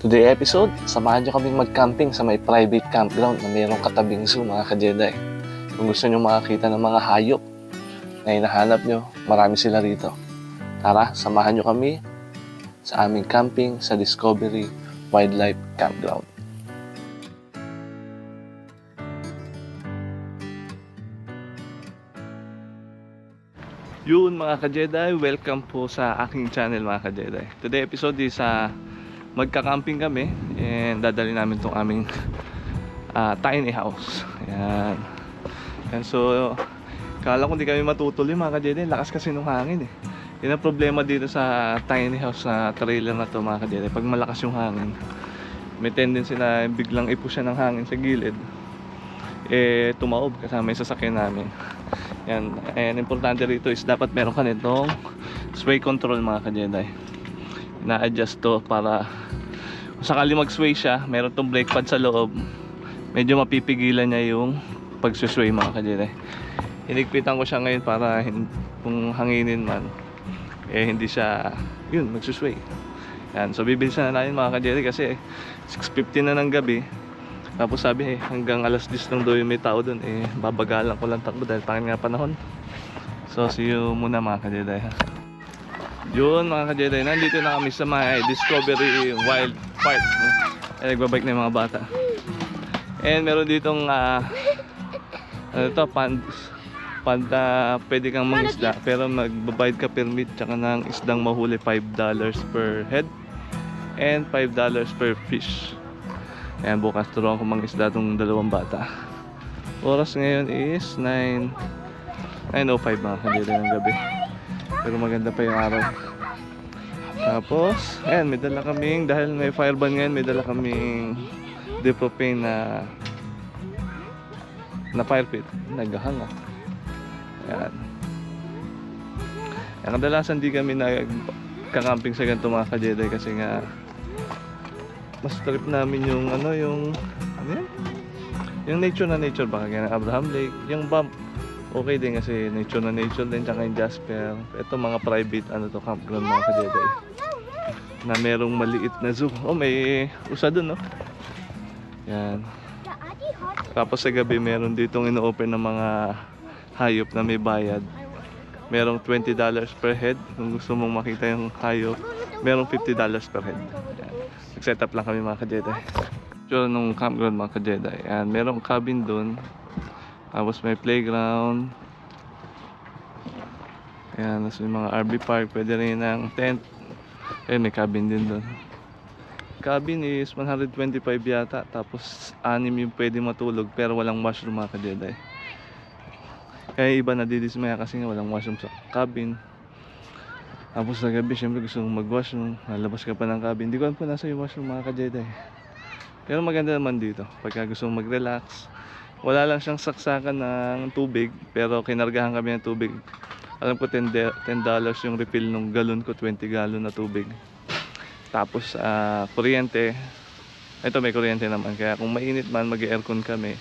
Today episode, samahan nyo kaming mag-camping sa may private campground na mayroong katabing zoo mga ka-Jedi. Kung gusto nyo makakita ng mga hayop na hinahanap nyo, marami sila rito. Tara, samahan nyo kami sa aming camping sa Discovery Wildlife Campground. Yun mga ka-Jedi, welcome po sa aking channel mga ka-Jedi. Today episode is sa magka-camping kami and dadali namin tong aming ah, tiny house. Ayan. And so, kala ko hindi kami matutuloy mga ka-Jedi, lakas kasi nung hangin eh. Yun ang problema dito sa tiny house na trailer na to mga ka-Jedi. Pag malakas yung hangin, may tendency na biglang ipush siya ng hangin sa gilid eh tumaob kasama yung sasakyan namin. Yan. And importante rito is dapat meron ka nitong sway control mga ka-Jedi. Na-adjust to para kung sakali mag-sway siya, meron tong brake pad sa loob. Medyo mapipigilan niya yung pag-sway mga ka-Jedi. Hinigpitan ko siya ngayon para kung hanginin man, eh hindi siya, yun, mag-sway. Yan. So bibilisan na natin mga ka-Jedi kasi 6.50 na ng gabi. Tapos sabi eh, hanggang alas 10 lang daw yung may tao doon. Eh, babagalan ko lang takbo dahil pangin nga panahon. So, see you muna mga ha. Yun mga kajeday, nandito na kami sa may Discovery Wild Park. Eh, nagbabike na yung mga bata. And meron ditong, ah, ano to, pand, pand pwede kang mangisda. Pero magbabayad ka permit tsaka ng isdang mahuli $5 per head. And $5 per fish. Ayan, bukas turuan ko mangisda itong dalawang bata. Oras ngayon is 9... 9.05 mga kanila ng gabi. Pero maganda pa yung araw. Tapos, ayan, may dala kaming, dahil may fireban ngayon, may dala kaming dipropane na na fire pit. Naghahang ah. Ayan. Ayan, kadalasan di kami nagkakamping sa ganito mga ka-Jedi kasi nga mas trip namin yung ano yung ano yan? Yung nature na nature baka ganyan Abraham Lake, yung bump okay din kasi nature na nature din tsaka yung Jasper. Ito mga private ano to campground mga kadede. Na merong maliit na zoo. Oh, may usa dun no. Yan. Tapos sa gabi meron ditong ino-open ng mga hayop na may bayad. Merong $20 per head kung gusto mong makita yung hayop. Merong $50 per head. Yan. Nag-set up lang kami mga ka-Jedi. Picture nung campground mga ka-Jedi. Ayan, merong cabin doon. Tapos may playground. Ayan, tapos mga RV park. Pwede rin ng tent. Ayan, may cabin din doon. Cabin is 125 yata. Tapos anim yung pwede matulog pero walang washroom mga ka-Jedi. Kaya iba nadidismaya kasi nga walang washroom sa cabin. Tapos sa gabi, syempre gusto mong mag-washroom. Lalabas ka pa ng cabin. Hindi ko alam po nasa yung washroom mga ka-Jedi. Pero maganda naman dito. Pagka gusto mong mag-relax. Wala lang siyang saksakan ng tubig. Pero kinargahan kami ng tubig. Alam ko 10, de- $10 yung refill ng galon ko. 20 galon na tubig. Tapos ah, kuryente. Ito may kuryente naman. Kaya kung mainit man, mag-aircon kami.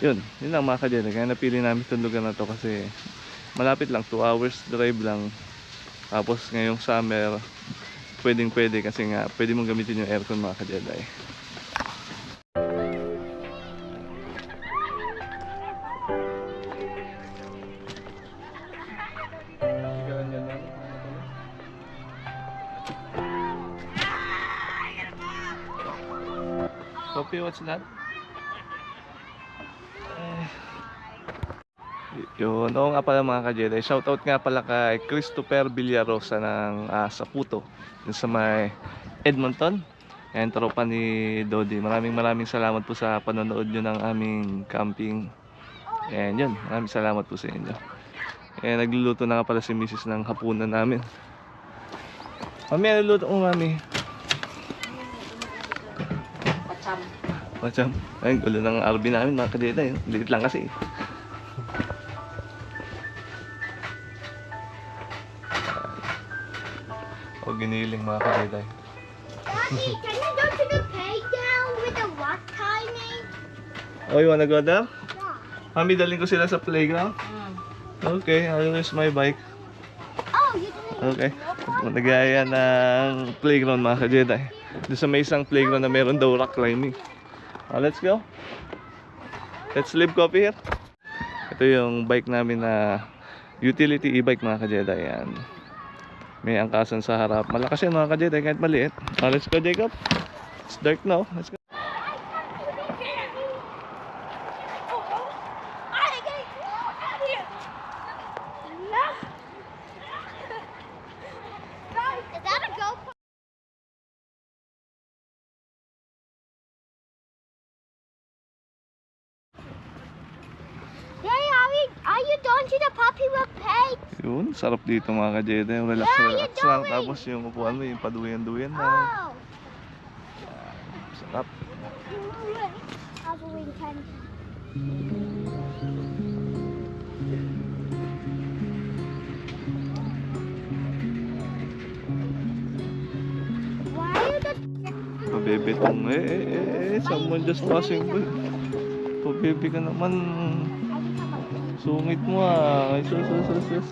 Yun. Yun lang mga ka-Jedi. Kaya napili namin itong lugar na to kasi malapit lang. 2 hours drive lang. Tapos ngayong summer, pwedeng pwede kasi nga pwede mong gamitin yung aircon mga ka-Jedi. What's that? Eh, yun, oo nga pala mga ka-Jedi. Shoutout nga pala kay Christopher Villarosa ng ah, Saputo. Sa may Edmonton. Yan, tropa ni Dodi. Maraming maraming salamat po sa panonood nyo ng aming camping. And yun, maraming salamat po sa inyo. Eh, nagluluto na nga pala si Mrs. ng hapunan namin. Mami, ano luto mo, Mami? Macam, ay, gulo ng RB namin mga ka-Jedi. Liit lang kasi. O giniling mga ka-Jedi. Daddy, can you go to the playground with the rock timing? Oh, you wanna go there? Yeah. Mami, daling ko sila sa playground? Okay, I'll use my bike. Oh, you didn't. Okay. nagaya ng playground mga ka-Jedi. Doon sa may isang playground na meron daw rock climbing. Ah, let's go. Let's live coffee here. Ito yung bike namin na utility e-bike mga ka-Jedi. Yan. May angkasan sa harap. Malakas yan mga ka-Jedi kahit maliit. Ah, let's go Jacob. It's dark now. Let's go. Is that a GoPro? Hey, are, we, are you going to the puppy with Paige? Yun, sarap dito mga ka-Jedi. Relax, Where are you relax lang. Tapos yung upuan mo, yung paduyan-duyan na. Oh. Sarap. Halloween time. Why are the Pabebe tong, eh, eh, eh, eh, someone just passing by. Pabebe ka naman. Sungit mo ah. Ay, sus, sus, sus, sus.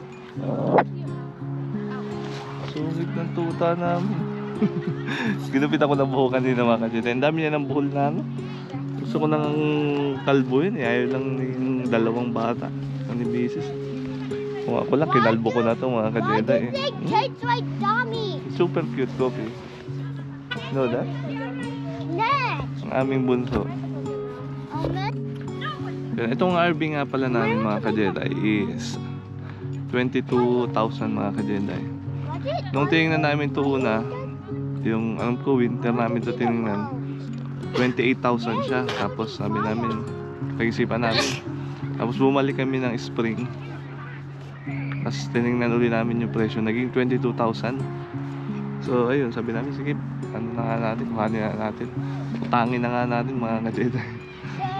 Sungit ng tuta namin. Ginupit ako ng buhok kanina mga kasita. Ang dami niya ng buhol na ano. Gusto ko nang kalbuhin eh. Ayaw lang yung dalawang bata. Ang ni Mrs. Kung ako lang, kinalbo ko na to mga kajeda eh. Super cute coffee. Know that? Ang aming bunso. Oh. Yun, Itong RV nga pala namin mga ka-Jedi is 22,000 mga is Nung tinignan namin to una, yung alam ko winter namin to tinignan, 28,000 siya. Tapos sabi namin, pag-isipan namin. Tapos bumalik kami ng spring. Tapos tinignan ulit namin yung presyo, naging 22,000. So ayun, sabi namin, sige, ano na nga natin, kuhanin na natin. Utangin na nga natin mga ka-Jedi.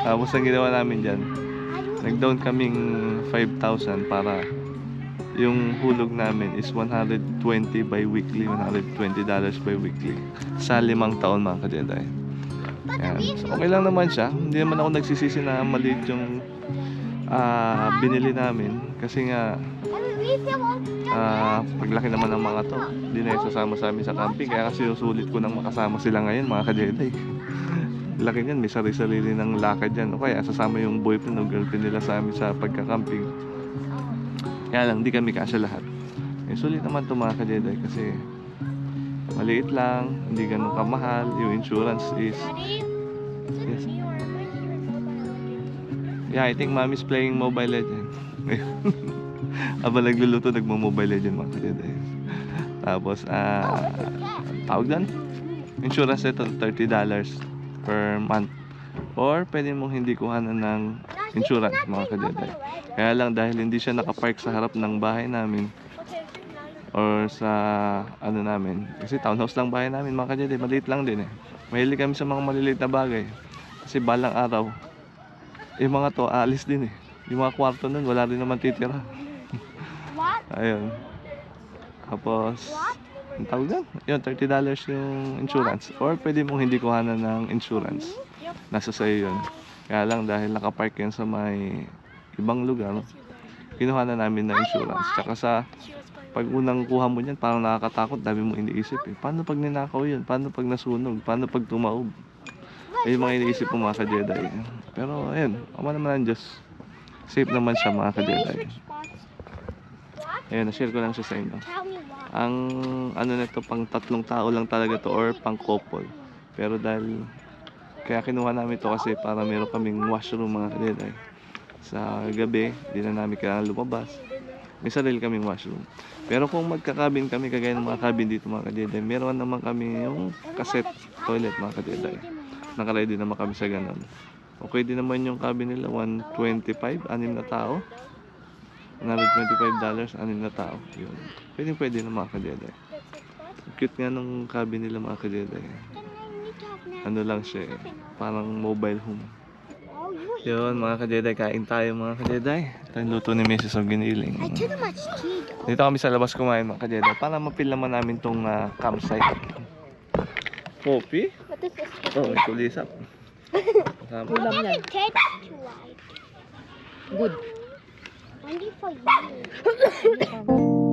Tapos ang ginawa namin dyan, nag-down kaming 5,000 para yung hulog namin is 120 by weekly, 120 dollars by weekly sa limang taon mga ka-Jedi. Ayan. So, okay lang naman siya. Hindi naman ako nagsisisi na maliit yung ah, binili namin. Kasi nga, ah, paglaki naman ng mga to, hindi na sasama sa amin sa camping. Kaya kasi susulit ko nang makasama sila ngayon mga ka-Jedi. Laki niyan, may sarili-sarili ng lakad yan. O kaya sasama yung boyfriend o girlfriend nila sa amin sa pagka-camping. Kaya lang, hindi kami kasya lahat. Eh, sulit naman ito mga ka-Jedi kasi maliit lang, hindi ganun kamahal. Yung insurance is, yes. Yeah, I think mommy's playing Mobile Legend. Habang nagluluto, nagmo-Mobile Legend mga ka-Jedi. Tapos, ah, tawag doon? Insurance ito, $30 per month. Or pwede mong hindi kuhanan ng insurance mga ka-Jedi. Kaya lang dahil hindi siya nakapark sa harap ng bahay namin or sa ano namin. Kasi townhouse lang bahay namin mga ka-Jedi. Maliit lang din eh. Mahilig kami sa mga maliliit na bagay. Kasi balang araw, yung mga to aalis din eh. Yung mga kwarto nun, wala rin naman titira. Ayun. Tapos, ang tawag doon? Yun, $30 yung insurance. Or pwede mong hindi kuhanan ng insurance. Nasa sa'yo yun. Kaya lang dahil nakapark yan sa may ibang lugar, kinuha na namin ng insurance. Tsaka sa pag unang kuha mo niyan, parang nakakatakot, dami mo iniisip eh. Paano pag ninakaw yun? Paano pag nasunog? Paano pag tumaob? Ayun mga iniisip mo mga ka-Jedi. Pero ayun, ama naman ang Diyos. Safe naman siya mga ka-Jedi. Ayun, na-share ko lang siya sa inyo. Ang ano nito pang tatlong tao lang talaga to or pang couple. Pero dahil kaya kinuha namin to kasi para meron kaming washroom mga kadetay. Sa gabi, di na namin kailangan lumabas. May sarili kaming washroom. Pero kung magkakabin kami kagaya ng mga cabin dito mga kadetay, meron naman kami yung cassette toilet mga kadetay. Nakaready naman kami sa ganun. Okay din naman yung cabin nila, 125, anim na tao. 125 dollars, anim na tao. Yun. Pwede pwede na mga kadede. Cute nga nung cabin nila mga kadede. Ano lang siya eh. Parang mobile home. Oh. Yun mga kadede, kain tayo mga kadede. Ito yung luto ni Mrs. of Giniling. I too much tea. though. Dito kami sa labas kumain mga kadede. Para mapil naman namin tong ah, campsite. This? Oh, may kulisap. Too right. Good. Only for you.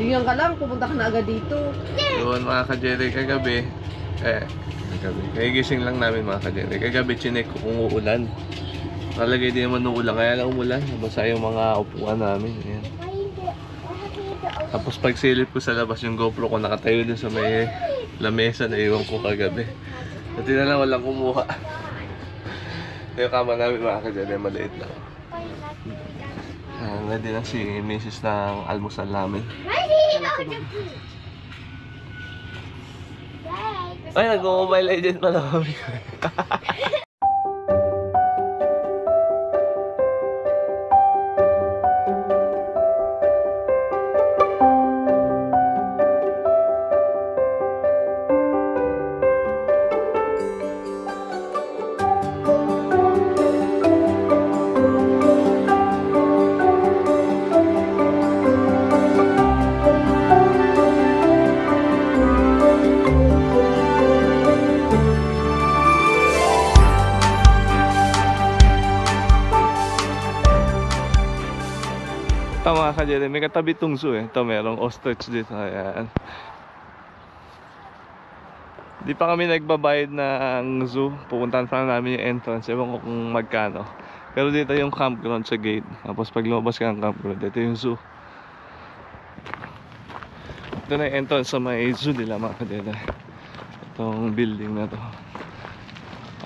Tingnan ka lang, pupunta ka na agad dito. Yun mga ka-Jerry, kagabi, eh, kagabi, kagigising lang namin mga ka-Jerry. Kagabi, chinek ko kung uulan. Nalagay din naman ng ulan, kaya lang umulan. Nabasa yung mga upuan namin. Ayan. Tapos pagsilip ko sa labas, yung GoPro ko nakatayo dun sa may lamesa na iwan ko kagabi. At na lang walang kumuha. yung kama namin mga ka-Jerry, maliit lang. Ah, ready na si Mrs. ng almusal namin. Ay, nag-mobile legend pala kami. Dyan, may katabi tong zoo eh. Ito merong ostrich dito. Ayan. Di pa kami nagbabayad ng zoo. Pupuntahan pa namin yung entrance. Ewan ko kung magkano. Pero dito yung campground sa gate. Tapos pag lumabas ka ng campground, dito yung zoo. Ito na yung entrance sa may zoo nila mga kadena. Itong building na to.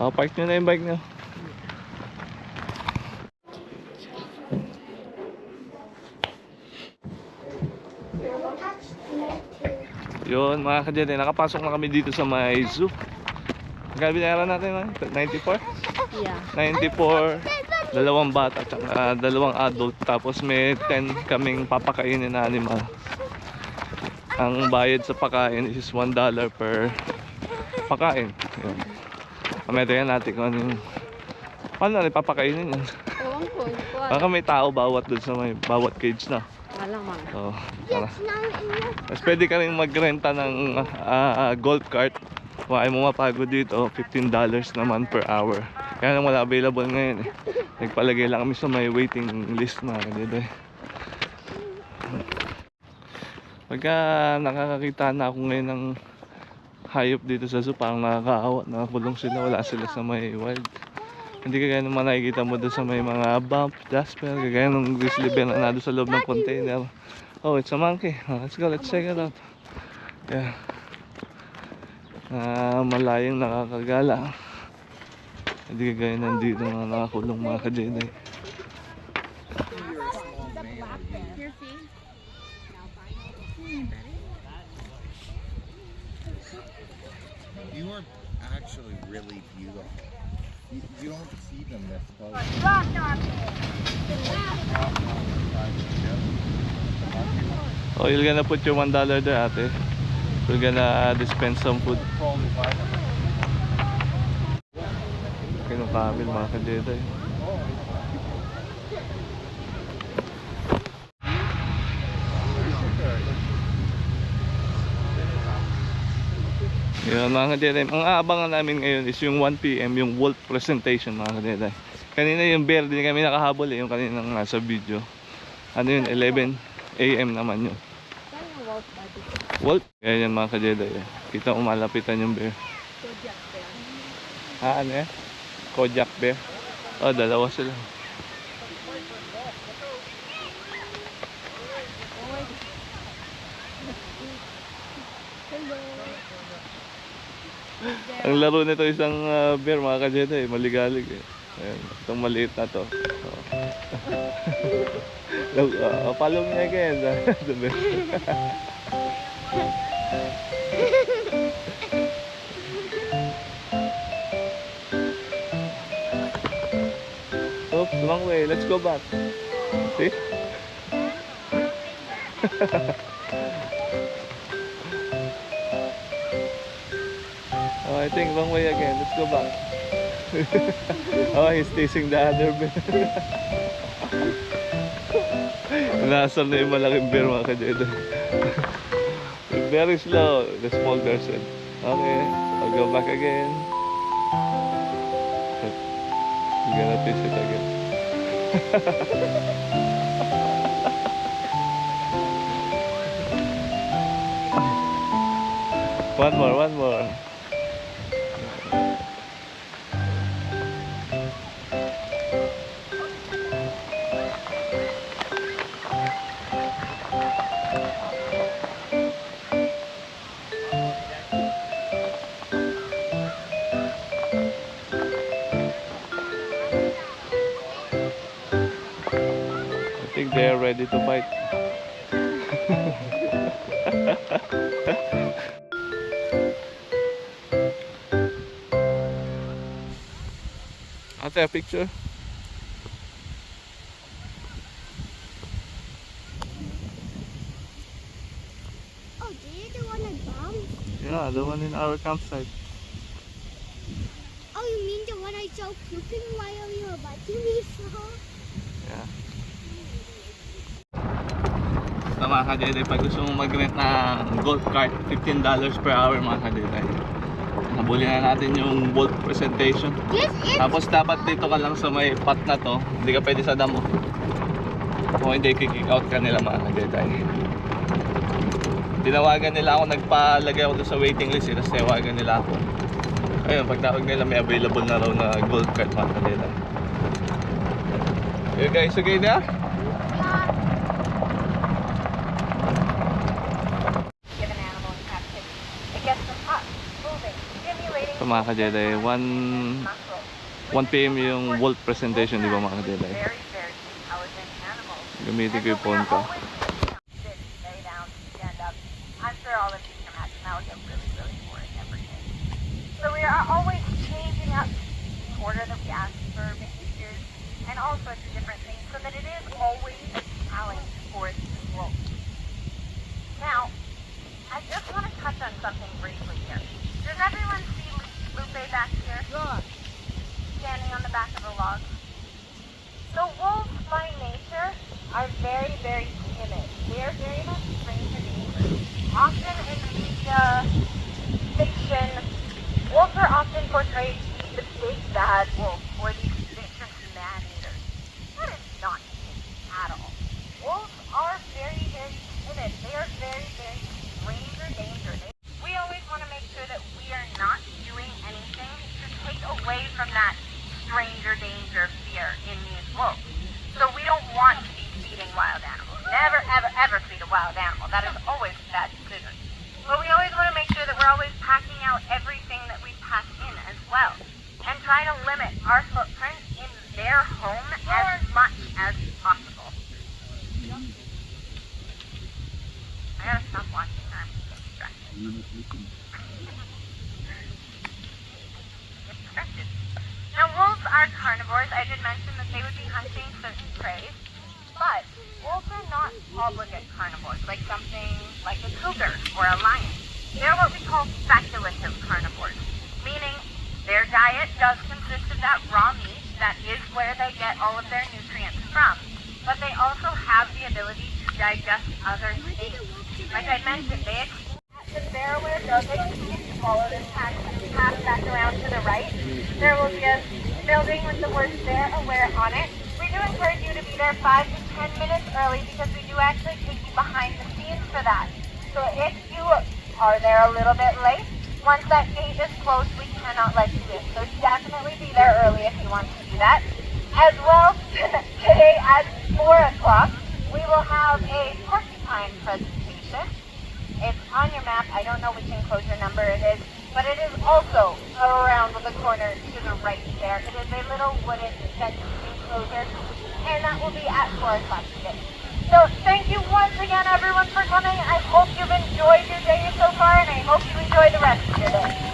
Oh, park nyo na yung bike nyo. Yun mga kadyan, nakapasok na kami dito sa may zoo. Magkano binayaran natin man? 94? Yeah. 94, dalawang bata, tsaka ah, dalawang adult, tapos may 10 kaming papakainin na animal. Ang bayad sa pakain is $1 per pakain. Yun. Tingnan natin kung ano yung... Paano na papakainin yun? Ewan ko, Baka may tao bawat doon sa may bawat cage na. Alam man. So, enough. Mas pwede ka rin magrenta ng ah, golf cart. Kung mo mapagod dito, $15 naman per hour. Kaya lang wala available ngayon eh. Nagpalagay lang kami sa may waiting list mga kadito eh. Pagka nakakakita na ako ngayon ng hayop dito sa zoo, parang nakakaawa. Nakakulong sila, wala sila sa may wild. Hindi kagaya naman nakikita mo doon sa may mga bump, jasper, kagaya ng grizzly bear na nado sa loob ng container. Oh, it's a monkey. Oh, let's go, let's check it out. Yeah. Ah, malayang nakakagala. Hindi kagaya nandito mga nakakulong mga ka-Jedi. You are actually really beautiful. You, you don't see them this close. Oh, you're gonna put your one dollar there, ate. We're gonna dispense some food. Kinukabil mga ka-Jedi. Yun mga ka-Jedi. Ang aabangan namin ngayon is yung 1pm, yung wolf presentation mga ka-Jedi. Kanina yung bear, din kami nakahabol eh, yung kanina nasa video. Ano yun, 11 am naman yun. Wolf? Kaya yan mga ka-Jedi. Eh. Kita umalapitan yung bear. Ha, ano yan? Kojak bear. Oh, dalawa sila. Ang laro nito isang ah, bear mga ka-Jedi, maligalig eh. Ayan, itong maliit na to. Oh. Look, uh, follow me again. The bear. Oops, wrong way. Let's go back. See? oh, I think wrong way again. Let's go back. oh, he's chasing the other bear. Nasaan na yung malaking beer mga kadede. Very slow, the small person. Okay, I'll go back again. I'm gonna taste it again. one more, one more. Ate, a picture? Oh, do you the one I bombed? Yeah, the one in our campsite. Oh, you mean the one I saw pooping while you were watching me for? Yeah. So mga kadede, pag gusto mong mag-rent ng golf cart, $15 per hour mga kadede. Nabuli na natin yung bolt presentation. This is Tapos dapat dito ka lang sa may pot na to, hindi ka pwede sa damo. Kung hindi, kick out ka nila mga kadede. Tinawagan nila ako, nagpalagay ako doon sa waiting list, eh, tapos tinawagan nila ako. Ayun, pagtawag nila may available na raw na golf cart mga kadede. You guys okay there? give an animal in captivity. It gets them up, moving, stimulating So mga ka-Jedi, 1, muscle. 1 p.m. yung Volt presentation, di ba mga ka-Jedi? Gamitin ko yung phone ko. sure. So we are always changing up the order that we ask for behaviors and all try to limit our footprint in their home as much as possible. I gotta stop watching. I'm distracted. Distracted. Now, wolves are carnivores. I did mention that they would be hunting certain prey, but wolves are not obligate carnivores, like something like a cougar or a lion. They're what we call speculative carnivores, their diet does consist of that raw meat. That is where they get all of their nutrients from. But they also have the ability to digest other things. Like I mentioned, they the Fairware if you follow this path, path back around to the right, there will be a building with the word Fair Aware on it. We do encourage you to be there five to ten minutes early because we do actually take you behind the scenes for that. So if you are there a little bit late, once that gate is closed, we cannot let you in. So definitely be there early if you want to do that. As well, today at 4 o'clock, we will have a porcupine presentation. It's on your map. I don't know which enclosure number it is, but it is also around the corner to the right there. It is a little wooden fenced enclosure, and that will be at 4 o'clock today. So thank you once again, everyone, for coming. I hope you've enjoyed your day so far, and I hope you enjoy the rest of your day.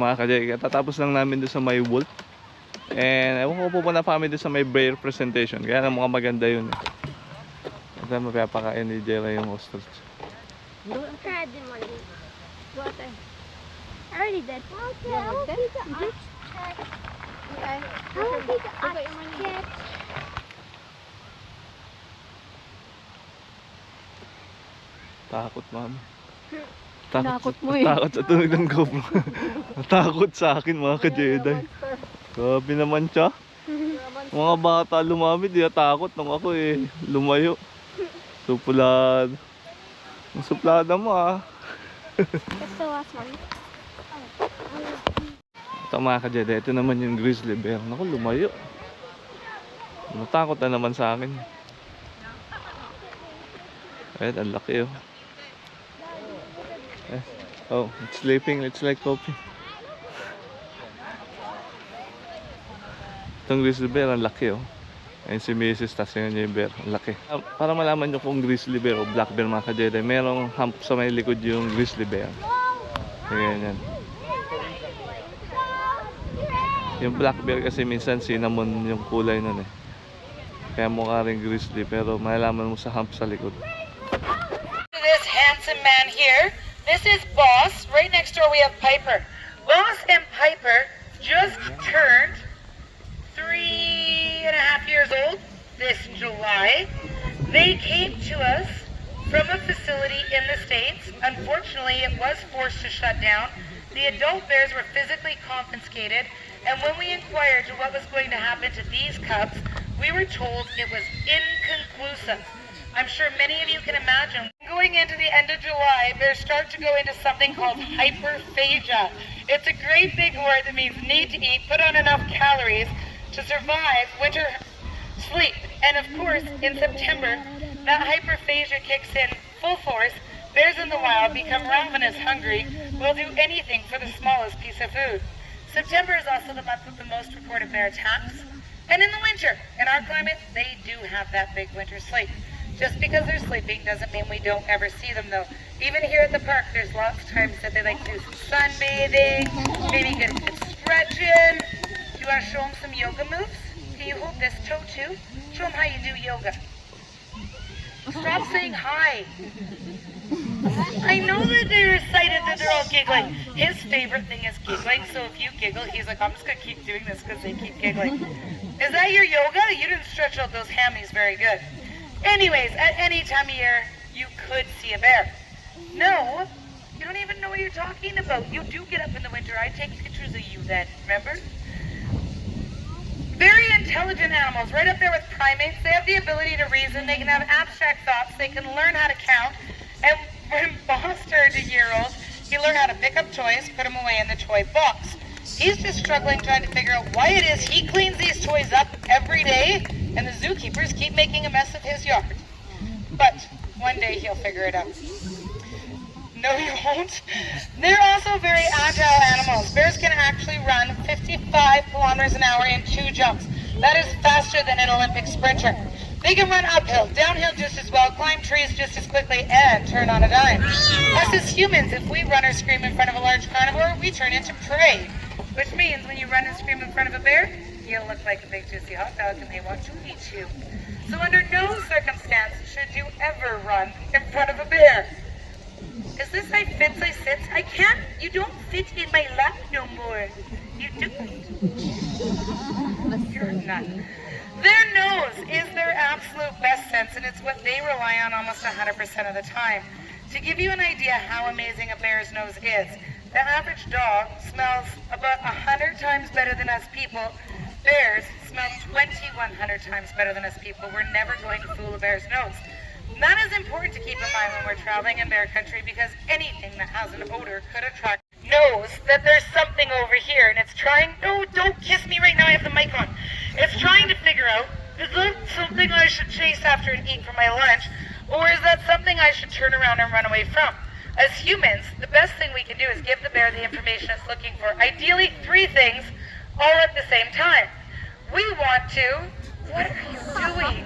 Mga ka-Jedi, tatapos lang namin doon sa may Volt. And ewan ko pupunta pa kami doon sa may bear presentation. Kaya na mukhang maganda yun eh. Kasi mapapakain ni Jera yung ostrich. Try them ate. I already did. Okay, I will see the ostrich. Okay. I will see the Ito yung mani. ostrich. Takot, ma'am. Takot mo eh. Takot sa tunog ng GoPro. Takot sa akin, mga ka-Jedi. Grabe naman siya. Mga bata lumapit, di takot nung ako eh. Lumayo. Suplad. Ang suplada mo ah. The last one. Ito mga kajede, ito naman yung grizzly bear. Naku, lumayo. Natakot na naman sa akin. Ayun, ang laki oh. Oh, it's sleeping. It's like coffee. Itong grizzly bear, ang laki oh. Ayun si Mrs. tas yun yung bear. Ang laki. Ah, Para malaman nyo kung grizzly bear o black bear mga kajede, merong hump sa may likod yung grizzly bear. Ayan yan. Yung black bear kasi minsan cinnamon yung kulay nun eh. Kaya mukha rin grizzly pero malalaman mo sa hump sa likod. this handsome man here. This is Boss. Right next door we have Piper. Boss and Piper just turned three and a half years old this July. They came to us from a facility in the States. Unfortunately, it was forced to shut down. The adult bears were physically confiscated, and when we inquired to what was going to happen to these cubs, we were told it was inconclusive. I'm sure many of you can imagine. Going into the end of July, bears start to go into something called hyperphagia. It's a great big word that means need to eat, put on enough calories to survive winter sleep. And of course, in September, that hyperphagia kicks in full force. Bears in the wild become ravenous hungry, will do anything for the smallest piece of food. September is also the month with the most reported bear attacks. And in the winter, in our climate, they do have that big winter sleep. Just because they're sleeping doesn't mean we don't ever see them though. Even here at the park, there's lots of times that they like to do sunbathing, maybe get stretching. Do you want to show them some yoga moves? Can you hold this toe too? Show them how you do yoga. Stop saying hi. I know that they're excited that they're all giggling. His favorite thing is giggling, so if you giggle, he's like, I'm just gonna keep doing this because they keep giggling. Is that your yoga? You didn't stretch out those hammies very good. Anyways, at any time of year, you could see a bear. No, you don't even know what you're talking about. You do get up in the winter. I take pictures of you then, remember? Very intelligent animals, right up there with primates. They have the ability to reason. They can have abstract thoughts. They can learn how to count. And when Boss turned a year old, he learned how to pick up toys, put them away in the toy box. He's just struggling trying to figure out why it is he cleans these toys up every day, and the zookeepers keep making a mess of his yard. But one day he'll figure it out. No, you won't. They're also very agile animals. Bears can actually run 55 kilometers an hour in two jumps. That is faster than an Olympic sprinter. They can run uphill, downhill just as well, climb trees just as quickly, and turn on a dime. Us as humans, if we run or scream in front of a large carnivore, we turn into prey. Which means when you run and scream in front of a bear, you'll look like a big juicy hot dog and they want to eat you. So under no circumstance should you ever run in front of a bear. Is this I fits, I sits? I can't. You don't fit in my lap no more. You don't. You're a nut. Their nose is their absolute best sense, and it's what they rely on almost 100% of the time. To give you an idea how amazing a bear's nose is, the average dog smells about 100 times better than us people. Bears smell 2100 times better than us people. We're never going to fool a bear's nose. That is important to keep in mind when we're traveling in bear country because anything that has an odor could attract knows that there's something over here and it's trying no don't kiss me right now I have the mic on. It's trying to figure out is that something I should chase after and eat for my lunch or is that something I should turn around and run away from? As humans, the best thing we can do is give the bear the information it's looking for. Ideally three things all at the same time. We want to what are you doing?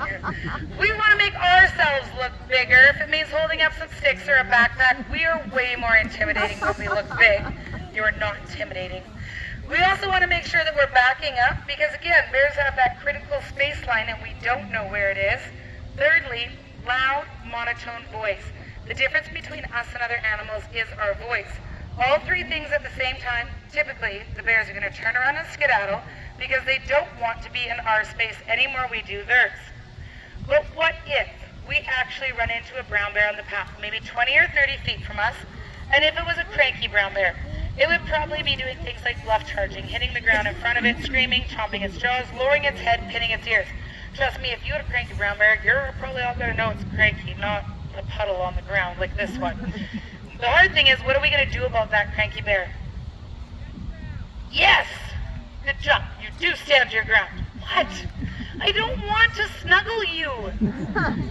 We want to make ourselves look bigger. If it means holding up some sticks or a backpack, we are way more intimidating when we look big. You are not intimidating. We also want to make sure that we're backing up because, again, bears have that critical space line and we don't know where it is. Thirdly, loud, monotone voice. The difference between us and other animals is our voice. All three things at the same time, typically, the bears are going to turn around and skedaddle because they don't want to be in our space anymore we do theirs. But what if we actually run into a brown bear on the path, maybe 20 or 30 feet from us, and if it was a cranky brown bear, it would probably be doing things like bluff charging, hitting the ground in front of it, screaming, chomping its jaws, lowering its head, pinning its ears. Trust me, if you had a cranky brown bear, you're probably all gonna know it's cranky, not a puddle on the ground like this one. The hard thing is, what are we gonna do about that cranky bear? Yes! Good job. You do stand your ground. What? I don't want to snuggle you.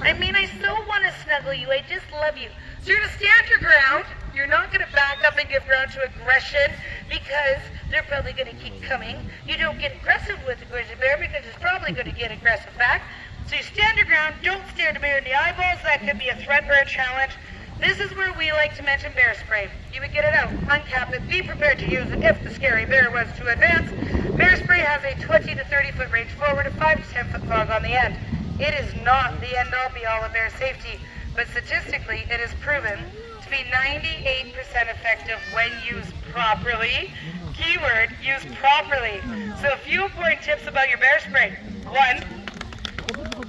I mean, I so want to snuggle you. I just love you. So you're gonna stand your ground. You're not gonna back up and give ground to aggression because they're probably gonna keep coming. You don't get aggressive with the grizzly bear because it's probably gonna get aggressive back. So you stand your ground. Don't stare the bear in the eyeballs. That could be a threat or a challenge. This is where we like to mention bear spray. You would get it out, uncap it, be prepared to use it if the scary bear was to advance. Bear spray has a 20 to 30 foot range forward, a 5 to 10 foot fog on the end. It is not the end all be all of bear safety, but statistically it is proven to be 98% effective when used properly. Keyword, used properly. So a few important tips about your bear spray. One,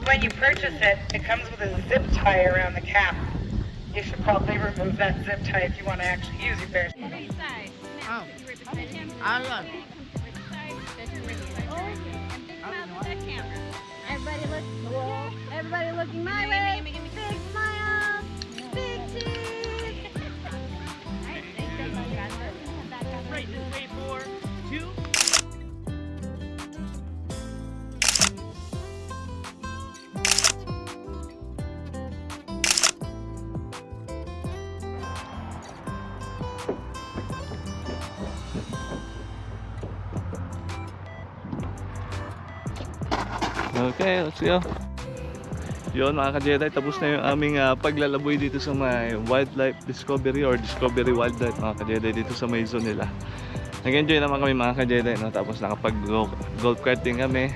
when you purchase it, it comes with a zip tie around the cap. You should probably remove that zip tie if you want to actually use your bear spray. Oh. I love it. Oh. Everybody look. Everybody looking my way. Big smile. Big cheese. Okay, let's go. Yun mga ka-Jedi, tapos na yung aming ah, paglalaboy dito sa may Wildlife Discovery or Discovery Wildlife mga ka-Jedi dito sa may zone nila. Nag-enjoy naman kami mga ka-Jedi, no? tapos nakapag-golf karting kami.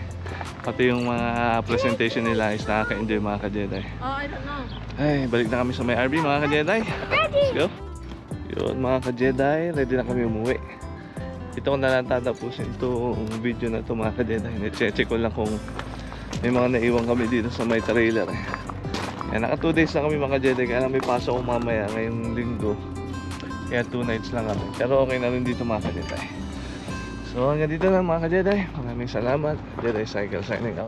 Pati yung mga presentation nila is nakaka-enjoy mga ka-Jedi. Oh, I don't know. Ay, balik na kami sa may RV mga ka-Jedi. Let's go. Yun mga ka-Jedi, ready na kami umuwi. Ito ko na lang tatapusin itong video na ito mga ka-Jedi. Check ko lang kung may mga naiwan kami dito sa may trailer. Eh. Kaya naka 2 days na kami mga Jedi. Kaya may pasok ko mamaya ngayong linggo. Kaya 2 nights lang kami. Pero okay na rin dito mga ka-Jedi. So hanggang dito lang mga ka-Jedi. Maraming salamat. Jedi Cycle signing out.